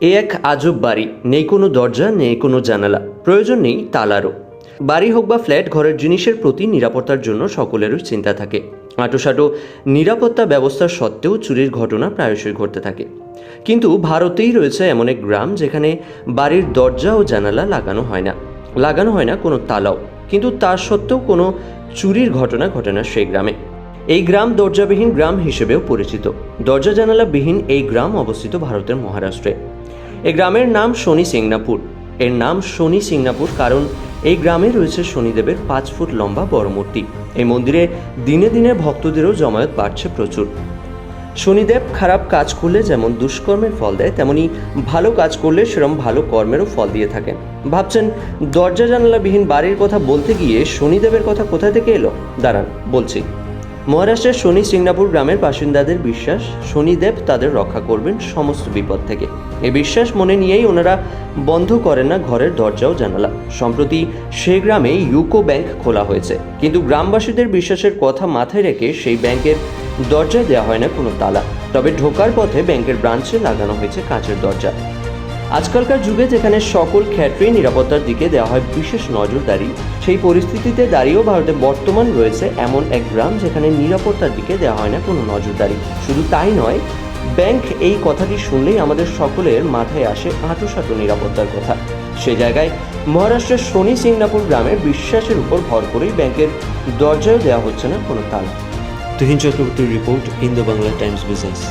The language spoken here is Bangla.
এ এক আজব বাড়ি, নেই কোনো দরজা, নেই কোনো জানালা, প্রয়োজন নেই তালারও। বাড়ি হোক বা ফ্ল্যাট, ঘরের জিনিসের প্রতি নিরাপত্তার জন্য সকলেরই চিন্তা থাকে। আটোসাটো নিরাপত্তা ব্যবস্থা সত্ত্বেও চুরির ঘটনা প্রায়শই ঘটতে থাকে। কিন্তু ভারতেই রয়েছে এমন এক গ্রাম যেখানে বাড়ির দরজা ও জানালা লাগানো হয় না। লাগানো হয় না কোনো তালাও। কিন্তু তার সত্ত্বেও কোনো চুরির ঘটনা ঘটে না সেই গ্রামে। এই গ্রাম দরজাবিহীন গ্রাম হিসেবেও পরিচিত। দরজা জানালাবিহীন এই গ্রাম অবস্থিত ভারতের মহারাষ্ট্রে। এই গ্রামের নাম শনি সিংনাপুর। এর নাম শনি সিংনাপুর কারণ এই গ্রামে রয়েছে শনিদেবের পাঁচ ফুট লম্বা বড় মূর্তি। এই মন্দিরে দিনে দিনে ভক্তদেরও জমায়েত বাড়ছে প্রচুর। শনিদেব খারাপ কাজ করলে যেমন দুষ্কর্মের ফল দেয়, তেমনি ভালো কাজ করলে সেরকম ভালো কর্মেরও ফল দিয়ে থাকেন ভাবছেন, দরজা জানালাবিহীন বাড়ির কথা বলতে গিয়ে শনিদেবের কথা কোথা থেকে এলো? দাঁড়ান, বলছি। মহারাষ্ট্রের শনি সিংনাপুর গ্রামের বাসিন্দাদের বিশ্বাস, শনিদেব তাদের রক্ষা করবেন সমস্ত বিপদ থেকে। এই বিশ্বাস মনে নিয়েই ওনারা বন্ধ করেন না ঘরের দরজাও জানালা। সম্প্রতি সে গ্রামে ইউকো ব্যাংক খোলা হয়েছে। কিন্তু গ্রামবাসীদের বিশ্বাসের কথা মাথায় রেখে সেই ব্যাংকের দরজায় দেওয়া হয় না কোনো তালা। তবে ঢোকার পথে ব্যাংকের ব্রাঞ্চে লাগানো হয়েছে কাঁচের দরজা। আজকালকার যুগে যেখানে সকল ক্ষেত্রেই নিরাপত্তার দিকে দেওয়া হয় বিশেষ নজরদারি, সেই পরিস্থিতিতে দাঁড়িয়েও ভারতে বর্তমান রয়েছে এমন এক গ্রাম যেখানে নিরাপত্তার দিকে দেওয়া হয় না কোনো নজরদারি। শুধু তাই নয়, ব্যাংক এই কথাটি শুনলেই আমাদের সকলের মাথায় আসে আঁটুসাঁটু নিরাপত্তার কথা। সে জায়গায় মহারাষ্ট্রের শনি সিংনাপুর গ্রামে বিশ্বাসের উপর ভর করেই ব্যাংকের দরজায় দেওয়া হচ্ছে না কোনো তালা। তুহিন চক্রবর্তীর report Indo Bangla Times business.